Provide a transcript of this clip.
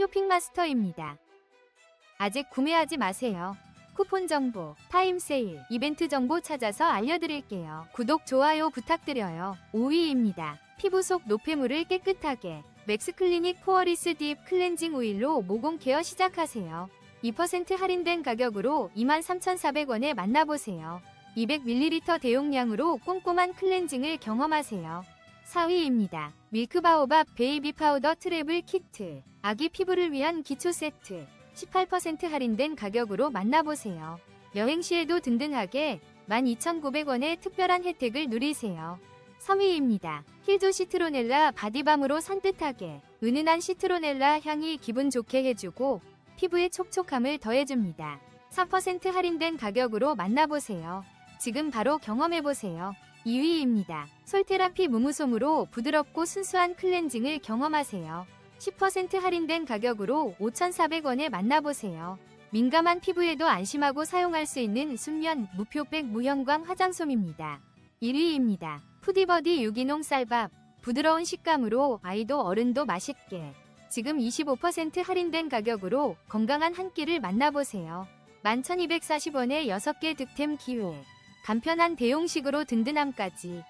쇼핑마스터입니다. 아직 구매하지 마세요. 쿠폰 정보, 타임 세일, 이벤트 정보 찾아서 알려드릴게요. 구독, 좋아요 부탁드려요. 5위입니다. 피부 속 노폐물을 깨끗하게 맥스클리닉 포어리스 딥 클렌징 오일로 모공 케어 시작하세요. 2% 할인된 가격으로 23,400원에 만나보세요. 200ml 대용량으로 꼼꼼한 클렌징을 경험하세요. 4위입니다. 밀크바오밥 베이비 파우더 트래블 키트. 아기 피부를 위한 기초 세트. 18% 할인된 가격으로 만나보세요. 여행 시에도 든든하게 12,900원의 특별한 혜택을 누리세요. 3위입니다. 힐조 시트로넬라 바디밤으로 산뜻하게 은은한 시트로넬라 향이 기분 좋게 해주고 피부에 촉촉함을 더해줍니다. 4% 할인된 가격으로 만나보세요. 지금 바로 경험해보세요. 2위입니다. 솔테라피 무무솜으로 부드럽고 순수한 클렌징을 경험하세요. 10% 할인된 가격으로 5,400원에 만나보세요. 민감한 피부에도 안심하고 사용할 수 있는 순면 무표백 무형광 화장솜입니다. 1위입니다. 푸디버디 유기농 쌀밥. 부드러운 식감으로 아이도 어른도 맛있게. 지금 25% 할인된 가격으로 건강한 한 끼를 만나보세요. 11,240원에 6개 득템 기회. 간편한 대용식으로 든든함까지